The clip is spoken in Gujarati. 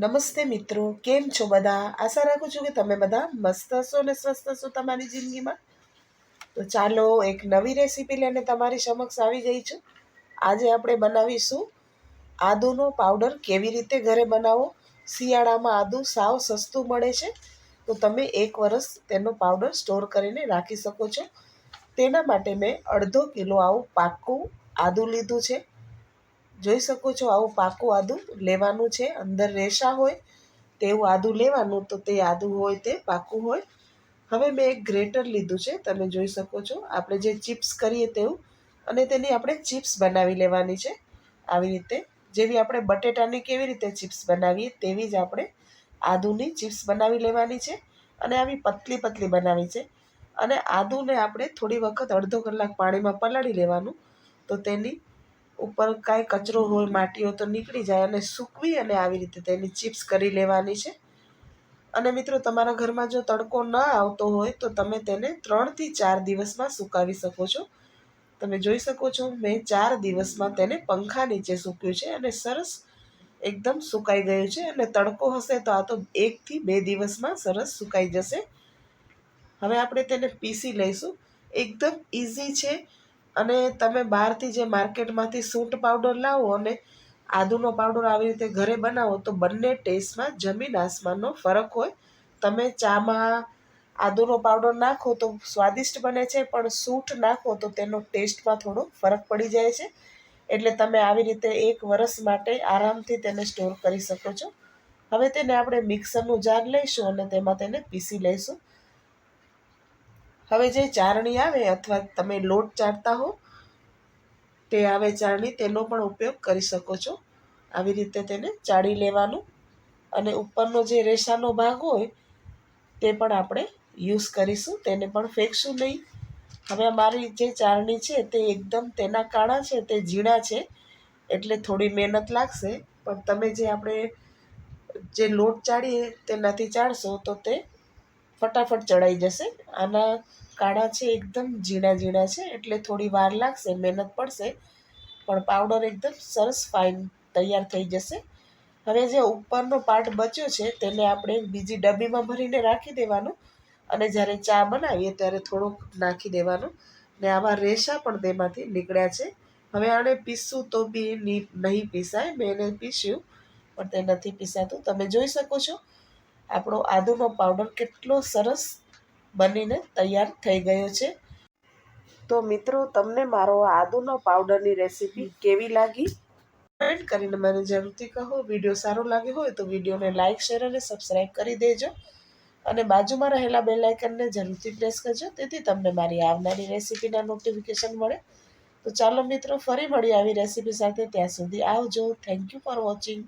નમસ્તે મિત્રો, કેમ છો બધા? આશા રાખું છું કે તમે બધા મસ્ત હશો ને સ્વસ્થ હશો તમારી જિંદગીમાં. તો ચાલો એક નવી રેસીપી લઈને તમારી સમક્ષ આવી ગઈ છું. આજે આપણે બનાવીશું આદુનો પાવડર કેવી રીતે ઘરે બનાવો? શિયાળામાં આદુ સાવ સસ્તું મળે છે. તો તમે એક વરસ તેનો પાવડર સ્ટોર કરીને રાખી શકો છો. તેના માટે મેં અડધો કિલો આવું પાક્કું આદું લીધું છે. જોઈ શકો છો આવું પાકું આદું લેવાનું છે. અંદર રેશા હોય તેવું આદું લેવાનું તો તે આદું હોય, તે પાકું હોય. હવે મેં એક ગ્રેટર લીધું છે, તમે જોઈ શકો છો. આપણે જે ચિપ્સ કરીએ તેવું, અને તેની આપણે ચિપ્સ બનાવી લેવાની છે. આવી રીતે, જેવી આપણે બટેટાની કેવી રીતે ચિપ્સ બનાવીએ, તેવી જ આપણે આદુની ચિપ્સ બનાવી લેવાની છે, અને આવી પતલી પતલી બનાવી છે. અને આદુને આપણે થોડી વખત અડધો કલાક પાણીમાં પલાળી લેવાનું, તો તેની ઉપર કાંઈ કચરો હોય માટી હોય તો નીકળી જાય અને સૂકવી અને આવી રીતે તેની ચિપ્સ કરી લેવાની છે. અને મિત્રો, તમારા ઘરમાં જો તડકો ન આવતો હોય, તો તમે તેને ત્રણથી ચાર દિવસમાં સુકાવી શકો છો. તમે જોઈ શકો છો, મેં ચાર દિવસમાં તેને પંખા નીચે સૂક્યું છે અને સરસ એકદમ સુકાઈ ગયું છે. અને તડકો હશે તો આ તો એકથી બે દિવસમાં સરસ સુકાઈ જશે. હવે આપણે તેને પીસી લઈશું. એકદમ ઇઝી છે. અને તમે બહારથી જે માર્કેટમાંથી સૂંઠ પાવડર લાવો અને આદુનો પાવડર આવી રીતે ઘરે બનાવો, તો બંને ટેસ્ટમાં જમીન આસમાનનો ફરક હોય. તમે ચામાં આદુનો પાવડર નાખો તો સ્વાદિષ્ટ બને છે, પણ સૂંઠ નાખો તો તેનો ટેસ્ટમાં થોડો ફરક પડી જાય છે. એટલે તમે આવી રીતે એક વરસ માટે આરામથી તેને સ્ટોર કરી શકો છો. હવે તેને આપણે મિક્સરનું જાર લઈશું અને તેમાં તેને પીસી લઈશું. હવે જે ચારણી આવે અથવા તમે લોટ ચાટતા હો, તે આવે ચારણી, તેનો પણ ઉપયોગ કરી શકો છો. આવી રીતે તેને ચાળી લેવાનું. અને ઉપરનો જે રેસાનો ભાગ હોય, તે પણ આપણે યુઝ કરીશું. તેને પણ ફેંકશું નહીં. હવે અમારી જે ચારણી છે, તે એકદમ તેના કાણા છે, તે ઝીણા છે, એટલે થોડી મહેનત લાગશે. પણ તમે જે આપણે જે લોટ ચાળીએ, તેનાથી ચાળશો, તો તે ફટાફટ ચડાઈ જશે. આના કાળા છે એકદમ, ઝીણા ઝીણા છે, એટલે થોડી વાર લાગશે, મહેનત પડશે, પણ પાવડર એકદમ સરસ ફાઇન તૈયાર થઈ જશે. હવે જે ઉપરનો પાર્ટ બચ્યો છે, તેને આપણે બીજી ડબ્બીમાં ભરીને રાખી દેવાનું. અને જ્યારે ચા બનાવીએ, ત્યારે થોડુંક નાખી દેવાનું. ને આવા રેસા પણ તેમાંથી નીકળ્યા છે. હવે આને પીસું તો બી નહીં પીસાય, મેં એને પીસ્યું, પણ તે નથી પીસાતું. તમે જોઈ શકો છો. આપણો આદુનો પાવડર કેટલો સરસ બનીને તૈયાર થઈ ગયો છે. તો મિત્રો, તમને મારો આદુનો પાવડરની રેસીપી કેવી લાગી? કમેન્ટ કરીને મને જરૂરથી કહો. વીડિયો સારો લાગ્યો હોય તો વિડીયોને લાઇક શેર અને સબસ્ક્રાઈબ કરી દેજો. અને બાજુમાં રહેલા બેલ આઇકનને જરૂરથી પ્રેસ કરજો. તેથી તમને મારી આવનારી રેસીપીના નોટિફિકેશન મળે. તો ચાલો મિત્રો, ફરી મળી આવી રેસીપી સાથે. ત્યાં સુધી આવજો. Thank you for watching